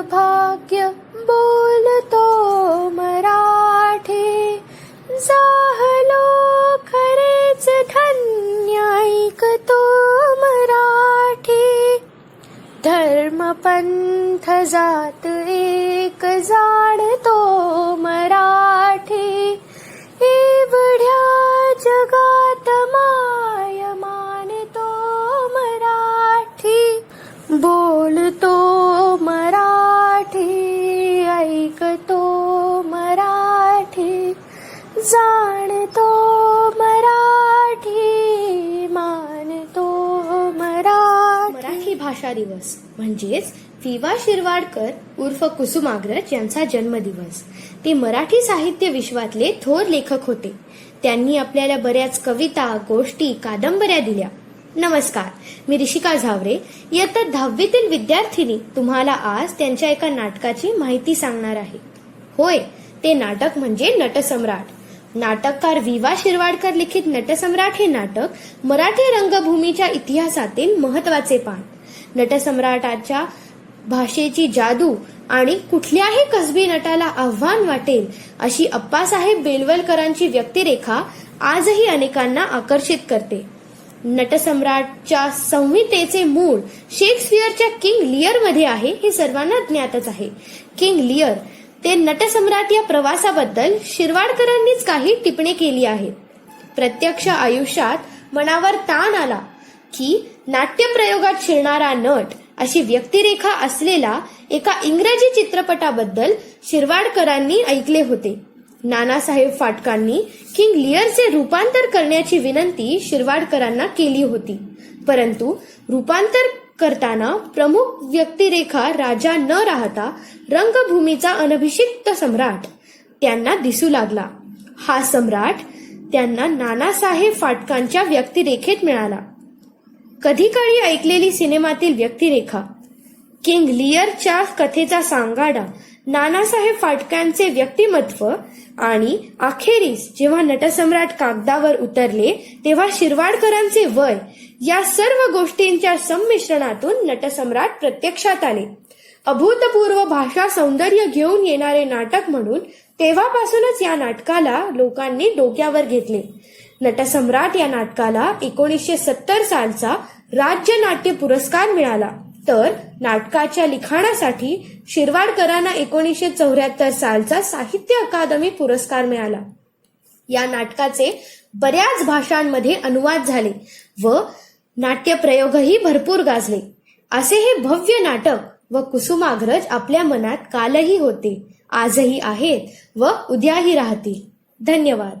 भाग्य बोलतो मराठी ऐकतो मराठी। धर्म पंथ जात एक जाणतो बोलतो मराठी ऐकतो मराठी जाणतो मराठी मानतो मराठी. मराठी भाषा दिवस म्हणजेच विवा शिरवाडकर उर्फ कुसुमाग्रज यांचा जन्मदिवस. ते मराठी साहित्य विश्वातले थोर लेखक होते. त्यांनी आपल्याला बऱ्याच कविता गोष्टी कादंबऱ्या दिल्या. नमस्कार मी ऋषिका झावरे. इयत्ता दहावीतील विद्यार्थिनी तुम्हाला आज त्यांच्या एका नाटकाची माहिती सांगणार आहे. होय ते नाटक म्हणजे नटसम्राट. नाटककार विवा शिरवाडकर लिखित नटसम्राट हे नाटक मराठी रंगभूमीच्या इतिहासातील महत्त्वाचे पान. नटसम्राटाच्या भाषेची जादू आणि कुठल्याही कसबी नटाला आव्हान वाटेल अशी अप्पासाहेब बेलवलकरांची व्यक्तिरेखा आजही अनेकांना आकर्षित करते. नटसम्राटच्या संहितेचे मूळ शेक्सपियरच्या किंग लिअरमध्ये आहे हे सर्वांना ज्ञातच आहे. किंग लिअर ते नटसम्राट या प्रवासाबद्दल शिरवाडकरांनीच काही टिपणे केली आहेत. प्रत्यक्ष आयुष्यात मनावर ताण आला की नाट्यप्रयोगात शिरणारा नट अशी व्यक्तिरेखा असलेला एका इंग्रजी चित्रपटाबद्दल शिरवाडकरांनी ऐकले होते. नानासाहेब फाटकांनी किंग लिअरचे रूपांतर करण्याची विनंती शिरवाडकरांना केली होती. परंतु रूपांतर करताना प्रमुख व्यक्तिरेखा राजा न राहता रंगभूमीचा अनभिषिक्त सम्राट त्यांना दिसू लागला. हा सम्राट त्यांना नानासाहेब फाटकांच्या व्यक्तिरेखेत मिळाला. कधी काळी ऐकलेली सिनेमातील व्यक्तिरेखा किंग लिअरच्या कथेचा सांगाडा नानासाहेब फाटकांचे व्यक्तिमत्व आणि अखेरीस जेव्हा नटसम्राट कागदावर उतरले तेव्हा शिरवाडकरांचे वय या सर्व गोष्टींच्या संमिश्रणातून नटसम्राट प्रत्यक्षात आले. अभूतपूर्व भाषा सौंदर्य घेऊन येणारे नाटक म्हणून तेव्हापासूनच या नाटकाला लोकांनी डोक्यावर घेतले. नटसम्राट या नाटकाला एकोणीसशे सत्तर सालचा राज्य नाट्य पुरस्कार मिळाला. तर नाटकाच्या लिखाणासाठी शिरवाडकरांना एकोणीसशे चौऱ्याहत्तर सालचा साहित्य अकादमी पुरस्कार मिळाला. या नाटकाचे बऱ्याच भाषांमध्ये अनुवाद झाले व नाट्यप्रयोगही भरपूर गाजले. असे हे भव्य नाटक व कुसुमाग्रज आपल्या मनात कालही होते आजही आहेत व उद्याही राहतील. धन्यवाद.